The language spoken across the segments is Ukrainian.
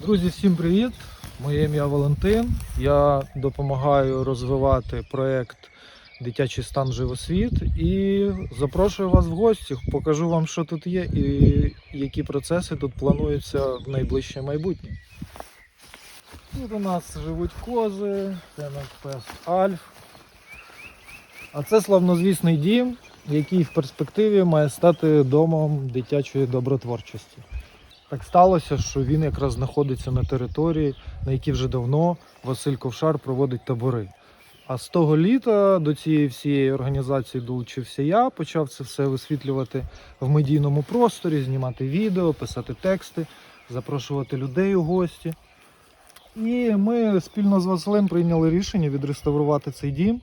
Друзі, всім привіт! Моє ім'я Валентин. Я допомагаю розвивати проєкт Дитячий стан живосвіт і запрошую вас в гості. Покажу вам, що тут є і які процеси тут плануються в найближче майбутнє. Тут у нас живуть кози, це наш пес Альф. А це славнозвісний дім, який в перспективі має стати домом дитячої добротворчості. Так сталося, що він якраз знаходиться на території, на якій вже давно Василь Ковшар проводить табори. А з того літа до цієї всієї організації долучився я, почав це все висвітлювати в медійному просторі, знімати відео, писати тексти, запрошувати людей у гості. І ми спільно з Василем прийняли рішення відреставрувати цей дім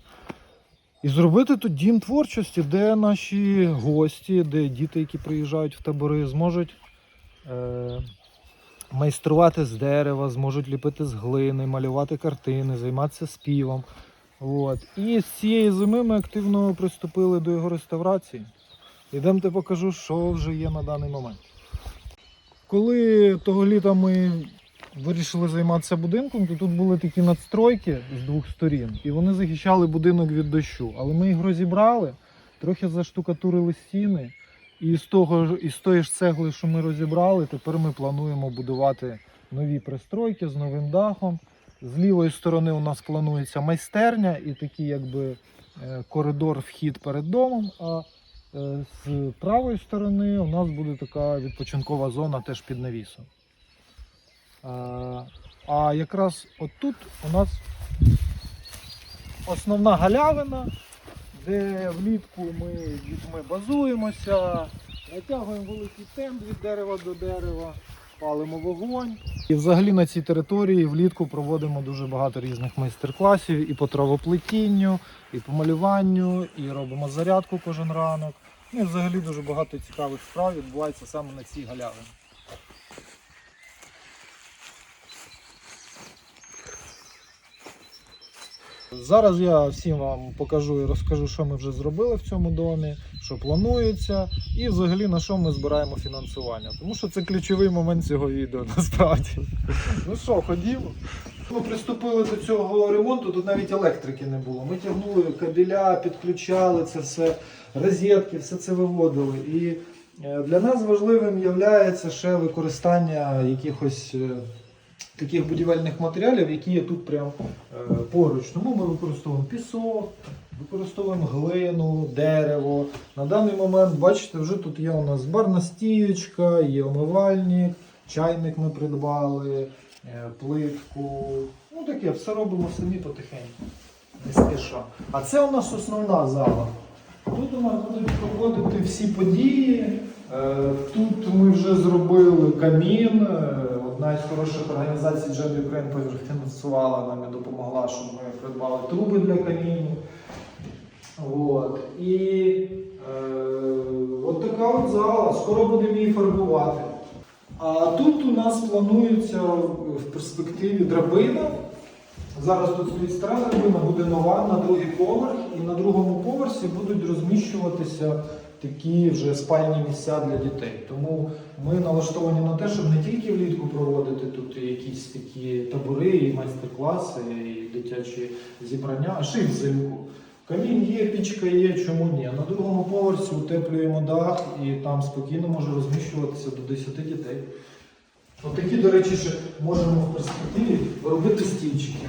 і зробити тут дім творчості, де наші гості, де діти, які приїжджають в табори, зможуть майструвати з дерева, зможуть ліпити з глини, малювати картини, займатися співом. От. І з цієї зими ми активно приступили до його реставрації. Ідемте покажу, що вже є на даний момент. Коли того літа ми вирішили займатися будинком, то тут були такі надстройки з двох сторін, і вони захищали будинок від дощу. Але ми їх розібрали, трохи заштукатурили стіни. І з того ж- із тої ж цегли, що ми розібрали, тепер ми плануємо будувати нові пристройки з новим дахом. З лівої сторони у нас планується майстерня і такий якби е, коридор вхід перед домом. А е, з правої сторони у нас буде така відпочинкова зона теж під навісом. А, а якраз отут у нас основна галявина, де влітку ми дітьми базуємося, натягуємо великий тент від дерева до дерева, палимо вогонь. І взагалі на цій території влітку проводимо дуже багато різних майстер-класів і по травоплетінню, і по малюванню, і робимо зарядку кожен ранок. Ну і взагалі дуже багато цікавих справ відбувається саме на цій галявині. Зараз я всім вам покажу і розкажу, що ми вже зробили в цьому домі, що планується, і взагалі на що ми збираємо фінансування. Тому що це ключовий момент цього відео насправді. Ну що, ходімо. Ми приступили до цього ремонту, тут навіть електрики не було. Ми тягнули кабеля, підключали це все, розетки, все це виводили. І е, для нас важливим є ще використання якихось. Таких будівельних матеріалів, які є тут прямо е, поруч. Тому ми використовуємо пісок, використовуємо глину, дерево. На даний момент, бачите, вже тут є у нас барна стієчка, є омивальник, чайник ми придбали, е, плитку. Ну таке, все робимо самі потихеньку. Не спіша. А це у нас основна зала. Тут у нас будуть проходити всі події. Е, Тут ми вже зробили камін. Одна із хороших організацій Джет Ukraine фінансувала нам і допомогла, щоб ми придбали труби для камінів. От. І е, от така от зала. Скоро будемо її фарбувати. А тут у нас планується в перспективі драбина. Зараз тут стоїть стара драбина, буде нова на другий поверх, і на другому поверсі будуть розміщуватися такі вже спальні місця для дітей. Тому ми налаштовані на те, щоб не тільки влітку проводити тут якісь такі табори, і майстер-класи, і дитячі зібрання, а ще й взимку. Камін є, пічка є, чому ні? На другому поверсі утеплюємо дах і там спокійно може розміщуватися до 10 дітей. Отакі, до речі, ще можемо в перспективі робити стільчики.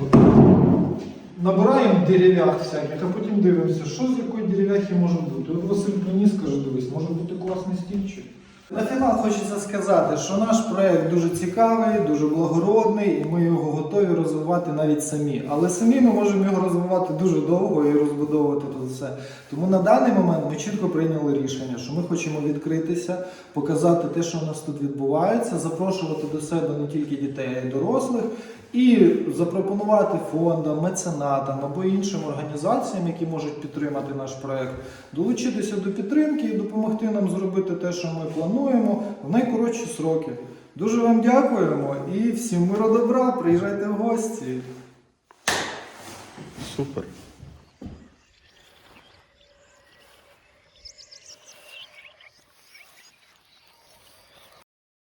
Набираємо дерев'ях всяких, а потім дивимося, що з якої дерев'яхи може бути. От Василь приніс, каже, дивись, може бути класний стільчик. На фінал хочеться сказати, що наш проект дуже цікавий, дуже благородний, і ми його готові розвивати навіть самі. Але самі ми можемо його розвивати дуже довго і розбудовувати тут все. Тому на даний момент ми чітко прийняли рішення, що ми хочемо відкритися, показати те, що у нас тут відбувається, запрошувати до себе не тільки дітей, а й дорослих. І запропонувати фондам, меценатам або іншим організаціям, які можуть підтримати наш проект, долучитися до підтримки і допомогти нам зробити те, що ми плануємо в найкоротші сроки. Дуже вам дякуємо і всім миру добра. Приїжджайте в гості. Супер.